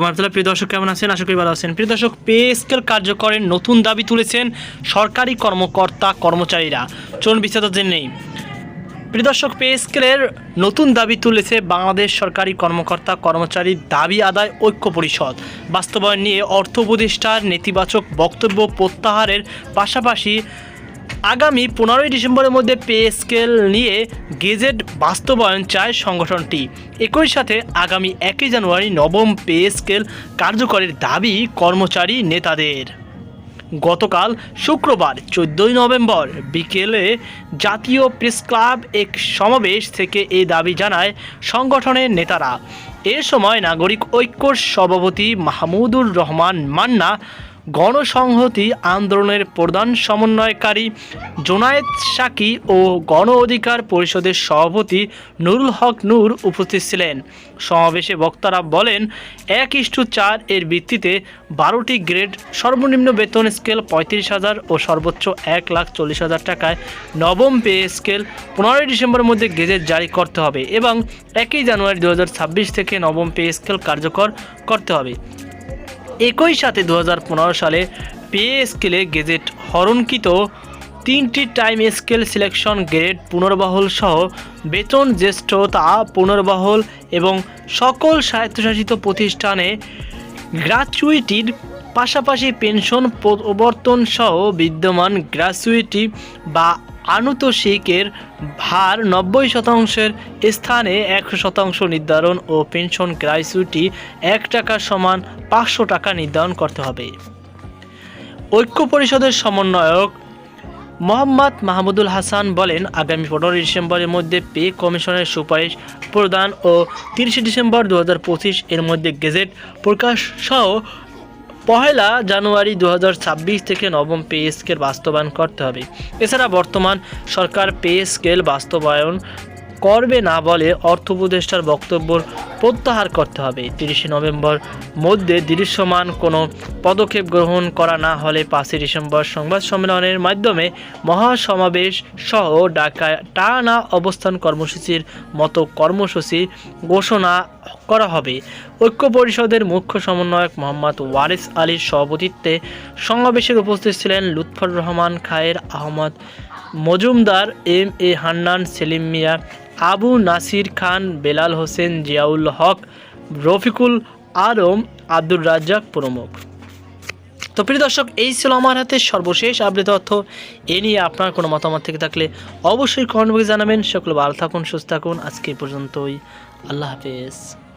রহমতুল্লাহ প্রিয় দর্শক কেমন আছেন? আশা করি ভালো আছেন। প্রিয় দর্শক পে স্কেল কার্যকরের নতুন দাবি তুলেছেন সরকারি কর্মকর্তা, কর্মচারীরা। চলুন বিস্তারিত জেনে নেই। প্রিয় দর্শক পে স্কেলের নতুন দাবি তুলেছে বাংলাদেশ সরকারি কর্মকর্তা কর্মচারীর দাবি আদায় ঐক্য পরিষদ। বাস্তবায়ন নিয়ে অর্থ উপদেষ্টার নেতিবাচক বক্তব্য প্রত্যাহারের পাশাপাশি আগামী পনেরোই ডিসেম্বরের মধ্যে পে স্কেল নিয়ে গেজেট বাস্তবায়ন চায় সংগঠনটি। একই সাথে আগামী একই জানুয়ারি নবম পে স্কেল কার্যকরের দাবি কর্মচারী নেতাদের। গতকাল শুক্রবার চোদ্দোই নভেম্বর বিকেলে জাতীয় প্রেস ক্লাব এক সমাবেশ থেকে এই দাবি জানায় সংগঠনের নেতারা। এ সময় নাগরিক ঐক্যর সভাপতি মাহমুদুর রহমান মান্না গণসংহতি আন্দোলনের প্রধান সমন্বয়কারী জোনায়েদ সাকি ও গণ অধিকার পরিষদের সভাপতি নুরুল হক নূর উপস্থিত ছিলেন। সমাবেশে বক্তারা বলেন, এক ইস্টু চার এর ভিত্তিতে বারোটি গ্রেড সর্বনিম্ন বেতন স্কেল পঁয়ত্রিশ হাজার ও সর্বোচ্চ এক লাখ চল্লিশ হাজার টাকায় নবম পে স্কেল পনেরোই ডিসেম্বরের মধ্যে গেজেট জারি করতে হবে এবং একই জানুয়ারি দু হাজার ছাব্বিশ থেকে নবম পে স্কেল কার্যকর করতে হবে। একই সাথে দু হাজার পনেরো সালে পে স্কেলে গেজেট হরণকিত তিনটি টাইম স্কেল সিলেকশন গ্রেড পুনর্বহল সহ বেতন জ্যেষ্ঠতা পুনর্বহল এবং সকল স্বায়ত্তশাসিত প্রতিষ্ঠানে গ্র্যাচুইটির পাশাপাশি পেনশন প্রবর্তন সহ বিদ্যমান গ্র্যাচুইটি বা আনুতোষিকের ভার নব্বই শতাংশের স্থানে একশো শতাংশ নির্ধারণ ও পেনশন গ্র্যাচুইটি এক টাকা সমান পাঁচশো টাকা নির্ধারণ করতে হবে। ঐক্য পরিষদের সমন্বয়ক মোহাম্মদ মাহমুদুল হাসান বলেন, আগামী পনেরোই ডিসেম্বরের মধ্যে পে কমিশনের সুপারিশ প্রদান ও তিরিশে ডিসেম্বর দু হাজার পঁচিশ এর মধ্যে গেজেট প্রকাশ সহ পহেলা জানুয়ারি দু হাজার ছাব্বিশ থেকে নবম পে স্কেল বাস্তবায়ন করতে হবে। এছাড়া বর্তমান সরকার পে স্কেল বাস্তবায়ন করবে না বলে অর্থ উপদেষ্টার বক্তব্য প্রত্যাহার করতে হবে। তিরিশে নভেম্বর মধ্যে দৃশ্যমান কোনো পদক্ষেপ গ্রহণ করা না হলে পাঁচই ডিসেম্বর সংবাদ সম্মেলনের মাধ্যমে মহাসমাবেশ সহ ঢাকায় টানা অবস্থান কর্মসূচির মতো কর্মসূচি ঘোষণা করা হবে। ঐক্য পরিষদের মুখ্য সমন্বয়ক মোহাম্মদ ওয়ারিস আলীর সভাপতিত্বে সমাবেশের উপস্থিত ছিলেন লুৎফর রহমান খায়ের আহমদ মজুমদার এম এ হান্নান, সেলিম মিয়া, আবু নাসির খান, বেলাল হোসেন, জিয়াউল হক, রফিকুল আলম, আব্দুর রাজ্জাক প্রমুখ। তো প্রিয় দর্শক, এই ছিল আমার হাতে সর্বশেষ আপডেট তথ্য। এ নিয়ে আপনার কোনো মতামত থেকে থাকলে অবশ্যই কমেন্ট বক্সে জানাবেন। সকলে ভালো থাকুন, সুস্থ থাকুন। আজকে পর্যন্তই। আল্লাহ হাফেজ।